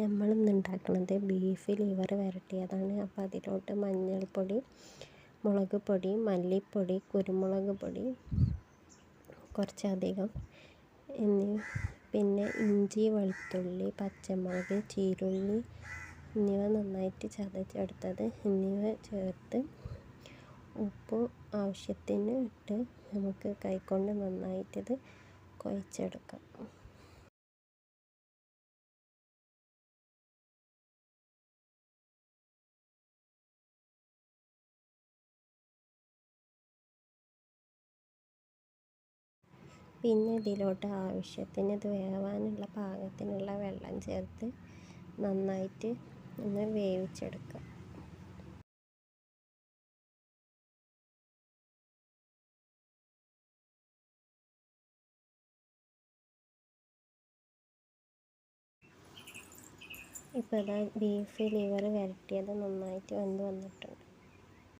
നമ്മളിന്ന് ഉണ്ടാക്കുന്നത് beef liver വരട്ടിയതാണ്. അപ്പോൾ അതിലോട്ട് മഞ്ഞൾപ്പൊടി മുളക് പൊടി മല്ലിപ്പൊടി കുരുമുളക് പൊടി കുറച്ചധികം. എന്നീ പിന്നെ ഇഞ്ചി വെളുത്തുള്ളി പച്ചമുളക് ചീരുള്ളി എന്നിവ നന്നായിട്ട് ചതച്ചെടുത്തത്. എന്നിവ ചേർത്ത് ഉപ്പ് ആവശ്യത്തിന് ഇട്ട് നമുക്ക് കൈകൊണ്ട് നന്നായിട്ടിത് കുഴച്ചെടുക്കാം. പിന്നെ ഇതിലോട്ട് ആവശ്യത്തിന് ഇത് വേവാനുള്ള പാകത്തിനുള്ള വെള്ളം ചേർത്ത് നന്നായിട്ട് ഒന്ന് വേവിച്ചെടുക്കുക ഇപ്പോൾ ഇതാ ബീഫ് ലിവർ വരട്ടിയത് നന്നായിട്ട് വെന്ത് വന്നിട്ടുണ്ട്.